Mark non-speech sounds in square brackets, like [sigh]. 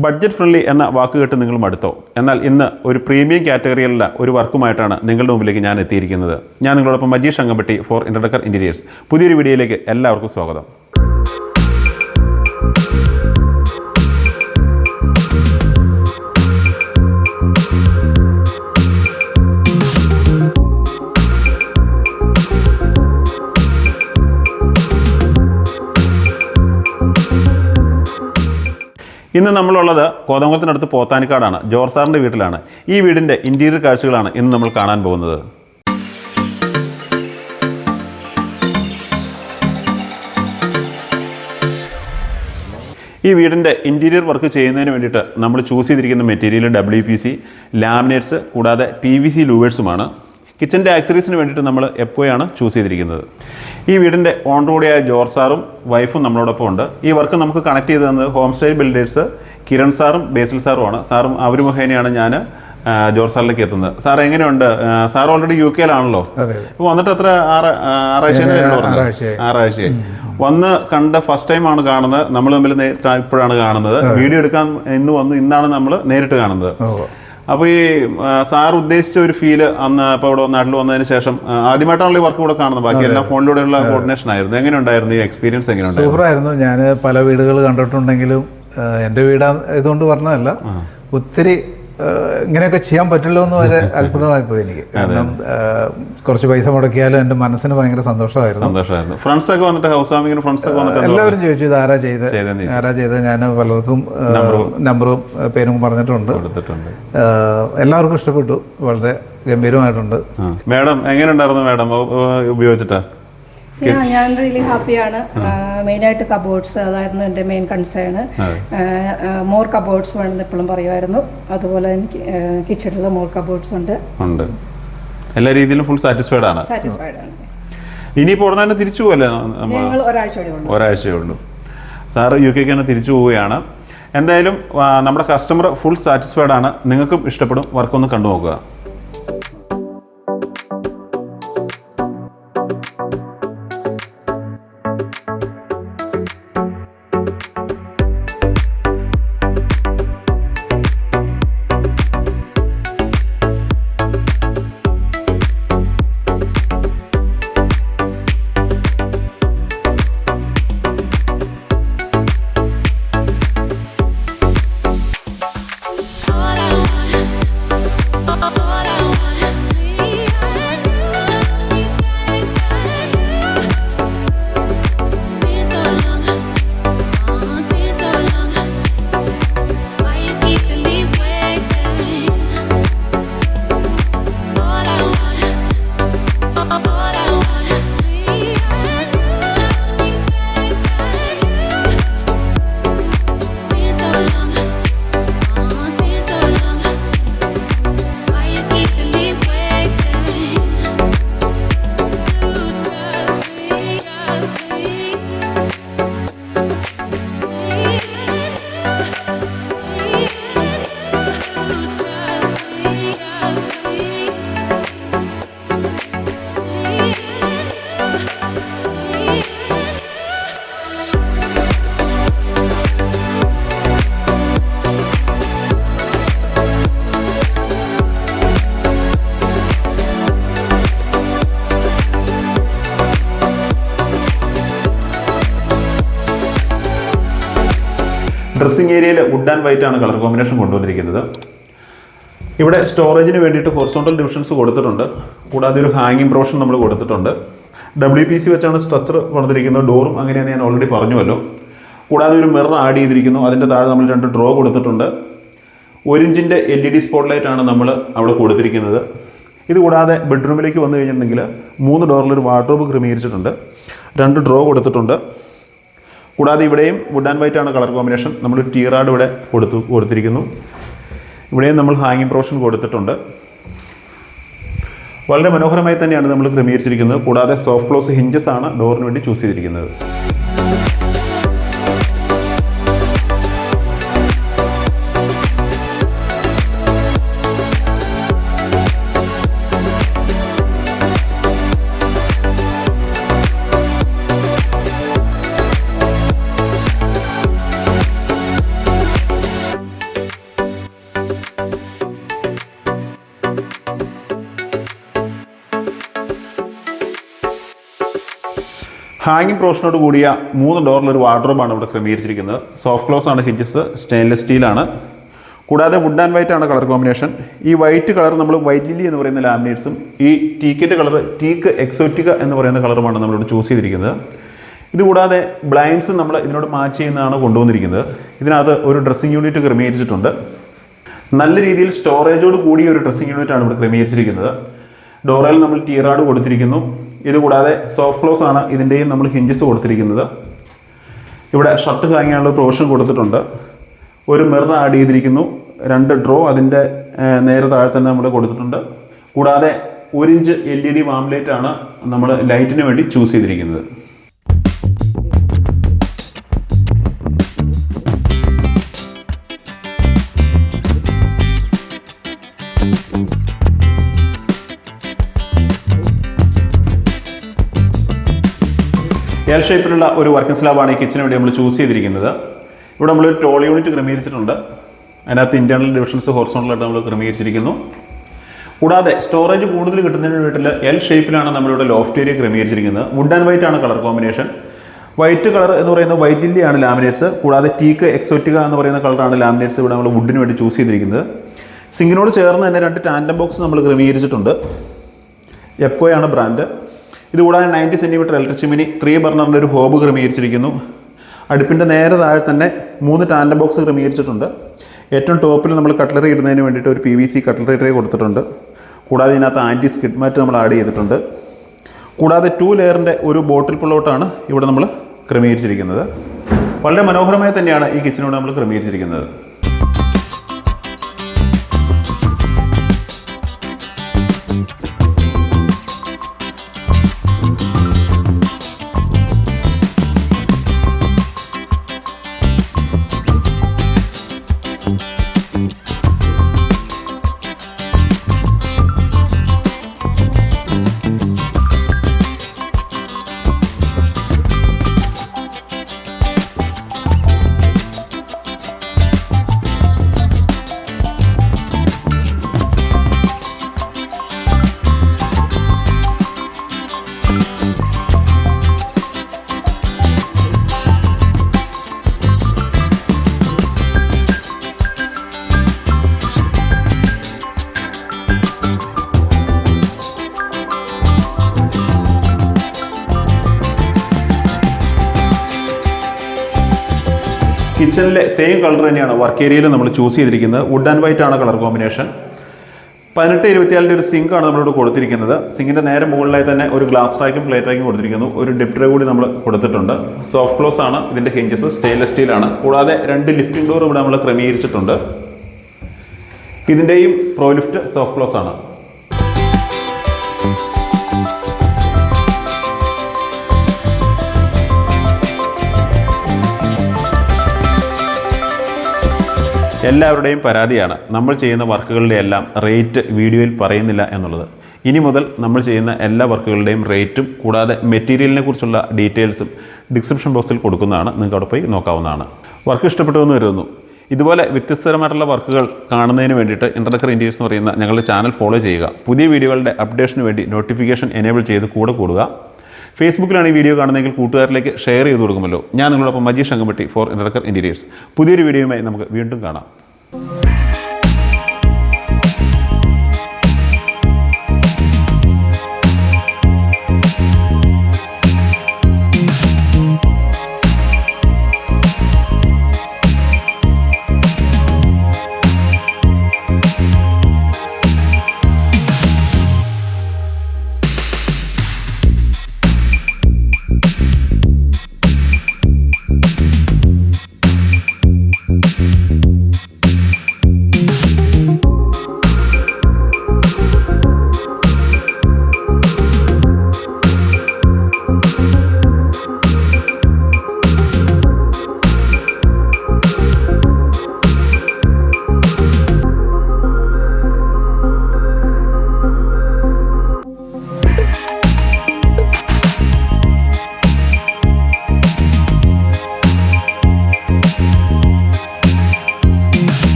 Budget friendly എന്ന വാക്ക് കേട്ട് നിങ്ങൾ മടുത്തോ? എന്നാൽ ഇന്ന് ഒരു പ്രീമിയം കാറ്റഗറിയിലുള്ള ഒരു വർക്കുമായിട്ടാണ് നിങ്ങളുടെ മുമ്പിലേക്ക് ഞാൻ എത്തിയിരിക്കുന്നത്. ഞാൻ നിങ്ങളോടൊപ്പം Majeesh Ankampatti for introducer interiors പുതിയൊരു വീഡിയോയിലേക്ക് എല്ലാവർക്കും സ്വാഗതം. ഇന്ന് നമ്മളുള്ളത് കോതമംഗലത്തിനടുത്ത് പോത്താനിക്കാടാണ്. ജോർജ് സാറിന്റെ വീട്ടിലാണ്. ഈ വീടിന്റെ ഇന്റീരിയർ കാഴ്ചകളാണ് ഇന്ന് നമ്മൾ കാണാൻ പോകുന്നത്. ഈ വീടിന്റെ ഇന്റീരിയർ വർക്ക് ചെയ്യുന്നതിന് വേണ്ടിയിട്ട് നമ്മൾ ചൂസ് ചെയ്തിരിക്കുന്ന material W P C laminates കൂടാതെ പി വി സി ലൂവേഴ്സുമാണ് കിച്ചന്റെ ആക്സറീസിന് വേണ്ടിയിട്ട് നമ്മൾ എപ്പോഴാണ് ചൂസ് ചെയ്തിരിക്കുന്നത്? ഈ വീടിന്റെ ഓൺ റോഡിയായ ജോർജ് സാറും വൈഫും നമ്മളോടൊപ്പം ഉണ്ട്. ഈ വർക്ക് നമുക്ക് കണക്ട് ചെയ്ത് തന്നത് ഹോം സ്റ്റൈൽ ബിൽഡേഴ്സ് കിരൺ സാറും ബേസിൽ സാറുമാണ്. സാറും അവർ മുഖേനയാണ് ഞാൻ ജോർജ് സാറിലേക്ക് എത്തുന്നത്. സാർ എങ്ങനെയുണ്ട്? സാർ ഓൾറെഡി യു കെയിലാണല്ലോ. അപ്പോൾ വന്നിട്ട് എത്ര? ആറ് ആറാഴ്ച. ആറാഴ്ചയായി. വന്ന് കണ്ട ഫസ്റ്റ് ടൈം ആണ് കാണുന്നത്. നമ്മൾ തമ്മിൽ ഇപ്പോഴാണ് കാണുന്നത്. വീഡിയോ എടുക്കാൻ ഇന്ന് വന്നു ഇന്നാണ് നമ്മൾ നേരിട്ട് കാണുന്നത്. അപ്പോൾ ഈ സാർ ഉദ്ദേശിച്ച ഒരു ഫീൽ അന്ന് ഇപ്പോൾ ഇവിടെ നാട്ടിൽ വന്നതിന് ശേഷം ആദ്യമായിട്ടാണല്ലോ ഈ വർക്ക് കൂടെ കാണുന്നത്. ബാക്കി എല്ലാം ഫോണിലൂടെയുള്ള കോർഡിനേഷൻ ആയിരുന്നു. എങ്ങനെ ഉണ്ടായിരുന്നു ഈ എക്സ്പീരിയൻസ് എങ്ങനെ സൂപ്പറായിരുന്നു. ഞാൻ പല വീടുകൾ കണ്ടിട്ടുണ്ടെങ്കിലും എന്റെ എന്റെ വീടാ ഇതുകൊണ്ട് പറഞ്ഞതല്ല. ഒത്തിരി ഇങ്ങനെയൊക്കെ ചെയ്യാൻ പറ്റുള്ളൂ എന്ന് വരെ [laughs] അത്ഭുതമായി പോയി എനിക്ക് കാരണം കുറച്ച് പൈസ മുടക്കിയാലും എന്റെ മനസ്സിന് ഭയങ്കര സന്തോഷമായിരുന്നു. സന്തോഷമായിരുന്നു. ഫ്രണ്ട്സ് ഒക്കെ വന്നിട്ട് ഹൗസ് വാമിങ്ങിന് ഫ്രണ്ട്സ് ഒക്കെ വന്നിട്ട് എല്ലാവരും ചോദിച്ചു ഇത് ആരാ ചെയ്ത് ആരാ ചെയ്ത്? ഞാൻ പലർക്കും നമ്പറും. പേരും പറഞ്ഞിട്ടുണ്ട്. എല്ലാവർക്കും ഇഷ്ടപ്പെട്ടു. വളരെ ഗംഭീരമായിട്ടുണ്ട്. മാഡം എങ്ങനെയുണ്ടായിരുന്നു മാഡം? ഉപയോഗിച്ചിട്ട്? ഞാൻ റിയലി ഹാപ്പിയാണ് മെയിനായിട്ട് കബോർഡ്സ് അതായിരുന്നു എന്റെ മെയിൻ കൺസേൺ മോർ കബോർഡ്സ് വേണമെന്ന് എപ്പോഴും പറയുമായിരുന്നു. അതുപോലെ എനിക്ക് കിച്ചണിൽ മോർ കബോർഡ്സ് ഉണ്ട്. ഉണ്ട്. എല്ലാ രീതിയിലും ഫുൾ സാറ്റിസ്ഫൈഡ് ആണ്. സാറ്റിസ്ഫൈഡ് ആണ്. ഇനിയിപ്പോൾ ഉടനെ തന്നെ തിരിച്ചു പോകല്ലേ ഒരാഴ്ചയേ ഉള്ളൂ. സാറ് യു കെക്ക് തന്നെ തിരിച്ചു പോവുകയാണ്. എന്തായാലും നമ്മുടെ കസ്റ്റമർ ഫുൾ സാറ്റിസ്ഫൈഡ് ആണ്. നിങ്ങൾക്കും ഇഷ്ടപ്പെടും. വർക്കൊന്ന് കണ്ടു നോക്കുക ഡ്രസ്സിംഗ് ഏരിയയിൽ വുഡ് ആൻഡ് വൈറ്റ് ആണ് കളർ കോമ്പിനേഷൻ കൊണ്ടുവന്നിരിക്കുന്നത്. ഇവിടെ സ്റ്റോറേജിന് വേണ്ടിയിട്ട് ഹൊറിസോണ്ടൽ ഡിവിഷൻസ് കൊടുത്തിട്ടുണ്ട്. കൂടാതെ ഒരു ഹാങ്ങിങ് പ്രോഷൻ നമ്മൾ കൊടുത്തിട്ടുണ്ട്. ഡബ്ല്യു പി സി വെച്ചാണ് സ്ട്രക്ചർ വന്നിരിക്കുന്നത് ഡോറും അങ്ങനെയാണ് ഞാൻ ഓൾറെഡി പറഞ്ഞുവല്ലോ. കൂടാതെ ഒരു മിറർ ആഡ് ചെയ്തിരിക്കുന്നു. അതിന്റെ താഴെ നമ്മൾ രണ്ട് ഡ്രോ കൊടുത്തിട്ടുണ്ട്. ഒരു ഇഞ്ചിന്റെ L E D spot light ആണ് നമ്മൾ അവിടെ കൊടുത്തിരിക്കുന്നത്. ഇത് കൂടാതെ ബെഡ്റൂമിലേക്ക് വന്നു കഴിഞ്ഞിട്ടുണ്ടെങ്കിൽ മൂന്ന് ഡോറിലൊരു വാർഡ്രോബ് ക്രമീകരിച്ചിട്ടുണ്ട്. രണ്ട് ഡ്രോ കൊടുത്തിട്ടുണ്ട്. കൂടാതെ ഇവിടെയും വുഡ് ആൻഡ് വൈറ്റ് ആണ് കളർ കോമ്പിനേഷൻ നമ്മൾ ടീറാഡ് ഇവിടെ കൊടുത്തു കൊടുത്തിരിക്കുന്നു. ഇവിടെയും നമ്മൾ ഹാങ്ങിങ് പ്രോഷൻ കൊടുത്തിട്ടുണ്ട്. വളരെ മനോഹരമായി തന്നെയാണ് നമ്മൾ ക്രമീകരിച്ചിരിക്കുന്നത്. കൂടാതെ സോഫ്റ്റ് ക്ലോസ് ഹിഞ്ചസ് ആണ് ഡോറിന് വേണ്ടി ചൂസ് ചെയ്തിരിക്കുന്നത്. ഹാങ്ങിങ് പ്രോഷനോട് കൂടിയ മൂന്ന് ഡോറിലൊരു വാർഡ്രോബാണ് ഇവിടെ ക്രമീകരിച്ചിരിക്കുന്നത്. സോഫ്റ്റ് ക്ലോസ് ആണ് ഹിഞ്ചസ് സ്റ്റെയിൻലെസ് സ്റ്റീലാണ്. കൂടാതെ വുഡ് ആൻഡ് വൈറ്റ് ആണ് കളർ കോമ്പിനേഷൻ. ഈ വൈറ്റ് കളർ നമ്മൾ വൈറ്റ് ലില്ലി എന്ന് പറയുന്ന ലാമിനേറ്റ്സും ഈ ടീക്കിന്റെ കളർ ടീക്ക് എക്സോറ്റിക എന്ന് പറയുന്ന കളറുമാണ് നമ്മളിവിടെ ചൂസ് ചെയ്തിരിക്കുന്നത്. ഇതുകൂടാതെ ബ്ലൈൻഡ്സ് നമ്മൾ ഇതിനോട് മാച്ച് ചെയ്യുന്നതാണ് കൊണ്ടുവന്നിരിക്കുന്നത്. ഇതിനകത്ത് ഒരു ഡ്രസ്സിംഗ് യൂണിറ്റ് ക്രമീകരിച്ചിട്ടുണ്ട്. നല്ല രീതിയിൽ സ്റ്റോറേജോട് കൂടിയ ഒരു ഡ്രസ്സിംഗ് യൂണിറ്റാണ് ഇവിടെ ക്രമീകരിച്ചിരിക്കുന്നത്. ഡോറയിൽ നമ്മൾ ടീറാഡ് കൊടുത്തിരിക്കുന്നു. ഇതുകൂടാതെ സോഫ്റ്റ് ക്ലോസ് ആണ് ഇതിന്റെയും നമ്മൾ ഹിഞ്ചസ് കൊടുത്തിരിക്കുന്നത്. ഇവിടെ ഷർട്ട് ഹാങ്ങിയാനുള്ള പ്രൊവിഷൻ കൊടുത്തിട്ടുണ്ട്. ഒരു മിറർ ആഡ് ചെയ്തിരിക്കുന്നു. രണ്ട് ഡ്രോ അതിന്റെ നേരെ താഴെ തന്നെ നമ്മൾ കൊടുത്തിട്ടുണ്ട്. കൂടാതെ ഒരു ഇഞ്ച് എൽ ഇ ഡി ആണ് നമ്മൾ ലൈറ്റിന് വേണ്ടി ചൂസ് ചെയ്തിരിക്കുന്നത്. എൽ ഷേപ്പിലുള്ള ഒരു വർക്കിംഗ് സ്ലാബാണ് ഈ കിച്ചന് വേണ്ടി നമ്മൾ ചൂസ് ചെയ്തിരിക്കുന്നത്. ഇവിടെ നമ്മളൊരു ടോൾ യൂണിറ്റ് ക്രമീകരിച്ചിട്ടുണ്ട്. അതിനകത്ത് ഇന്റേർണൽ ഡിവിഷൻസ് ഹോർസോണലായിട്ട് നമ്മൾ ക്രമീകരിച്ചിരിക്കുന്നു. കൂടാതെ സ്റ്റോറേജ് കൂടുതൽ കിട്ടുന്നതിന് വേണ്ടിയിട്ട് എൽ ഷേപ്പിലാണ് നമ്മളിവിടെ ലോഫ്റ്റ് ഏരിയ ക്രമീകരിച്ചിരിക്കുന്നത്. വുഡ് ആൻഡ് വൈറ്റ് ആണ് കളർ കോമ്പിനേഷൻ വൈറ്റ് കളർ എന്ന് പറയുന്നത് വൈറ്റിന്റെയാണ് ലാമിനേറ്റ്സ് കൂടാതെ ടീക്ക് എക്സോറ്റിക എന്ന് പറയുന്ന കളറാണ് ലാമിനേറ്റ്സ് ഇവിടെ നമ്മൾ വുഡിന് വേണ്ടി ചൂസ് ചെയ്തിരിക്കുന്നത്. സിങ്കിനോട് ചേർന്ന് തന്നെ രണ്ട് ടാൻഡം ബോക്സ് നമ്മൾ ക്രമീകരിച്ചിട്ടുണ്ട്. എപ്പോയാണ് ബ്രാൻഡ് ഇതുകൂടാതെ ninety centimetre electric chimney three ബർണറിന്റെ ഒരു ഹോബ് ക്രമീകരിച്ചിരിക്കുന്നു. അടുപ്പിന്റെ നേരെ താഴെ തന്നെ മൂന്ന് ടാൻഡം ബോക്സ് ക്രമീകരിച്ചിട്ടുണ്ട്. ഏറ്റവും ടോപ്പിൽ നമ്മൾ കട്ട്ലറി ഇടുന്നതിന് വേണ്ടിയിട്ട് ഒരു P V C cutlery tray കൊടുത്തിട്ടുണ്ട്. കൂടാതെ ഇതിനകത്ത് ആന്റി സ്കിഡ് മാറ്റ് നമ്മൾ ആഡ് ചെയ്തിട്ടുണ്ട്. കൂടാതെ ടു ലെയറിന്റെ ഒരു ബോട്ടിൽ പുള്ളോട്ടാണ് ഇവിടെ നമ്മൾ ക്രമീകരിച്ചിരിക്കുന്നത്. വളരെ മനോഹരമായി തന്നെയാണ് ഈ കിച്ചനോട് നമ്മൾ ക്രമീകരിച്ചിരിക്കുന്നത്. കിച്ചണിലെ സെയിം കളർ തന്നെയാണ് വർക്ക് ഏരിയയിൽ നമ്മൾ ചൂസ് ചെയ്തിരിക്കുന്നത്. വുഡ് ആൻഡ് വൈറ്റ് ആണ് കളർ കോമ്പിനേഷൻ പതിനെട്ട് ഇരുപത്തിയാലിന്റെ ഒരു സിങ്ക് ആണ് നമ്മളിവിടെ കൊടുത്തിരിക്കുന്നത്. സിങ്കിന്റെ നേരെ മുകളിലായി തന്നെ ഒരു ഗ്ലാസ് റാക്കും പ്ലേറ്റ് റാക്കും കൊടുത്തിരിക്കുന്നു. ഒരു ഡിപ് ട്രേ കൂടി നമ്മൾ കൊടുത്തിട്ടുണ്ട്. സോഫ്റ്റ് ക്ലോസ് ആണ്. ഇതിന്റെ ഹിഞ്ചസ് സ്റ്റെയിൻലെസ് സ്റ്റീലാണ് കൂടാതെ രണ്ട് ലിഫ്റ്റിംഗ് ഡോർ ഇവിടെ നമ്മൾ ക്രമീകരിച്ചിട്ടുണ്ട്. ഇതിന്റെയും പ്രോ ലിഫ്റ്റ് സോഫ്റ്റ് ക്ലോസ് ആണ്. എല്ലാവരുടെയും പരാതിയാണ് നമ്മൾ ചെയ്യുന്ന വർക്കുകളുടെ എല്ലാം റേറ്റ് വീഡിയോയിൽ പറയുന്നില്ല എന്നുള്ളത്. ഇനി മുതൽ നമ്മൾ ചെയ്യുന്ന എല്ലാ വർക്കുകളുടെയും റേറ്റും കൂടാതെ മെറ്റീരിയലിനെ കുറിച്ചുള്ള ഡീറ്റെയിൽസും ഡിസ്ക്രിപ്ഷൻ ബോക്സിൽ കൊടുക്കുന്നതാണ്. നിങ്ങൾക്ക് അവിടെ പോയി നോക്കാവുന്നതാണ്. വർക്ക് ഇഷ്ടപ്പെട്ടു എന്ന് കരുതുന്നു. ഇതുപോലെ വ്യത്യസ്തരമായിട്ടുള്ള വർക്കുകൾ കാണുന്നതിന് വേണ്ടിയിട്ട് ഇന്റർനെക്കർ ഇന്റീരിയേഴ്സ് എന്ന് പറയുന്ന ഞങ്ങളുടെ ചാനൽ ഫോളോ ചെയ്യുക. പുതിയ വീഡിയോകളുടെ അപ്ഡേഷന് വേണ്ടി നോട്ടിഫിക്കേഷൻ എനേബിൾ ചെയ്ത് കൂടെ കൂടുക. ഫേസ്ബുക്കിലാണ് ഈ വീഡിയോ കാണുന്നതെങ്കിൽ കൂട്ടുകാരിലേക്ക് ഷെയർ ചെയ്ത് കൊടുക്കുമല്ലോ. ഞാൻ നിങ്ങളോടൊപ്പം Majeesh Ankampatti for introducer interiors പുതിയൊരു വീഡിയോയുമായി നമുക്ക് വീണ്ടും കാണാം.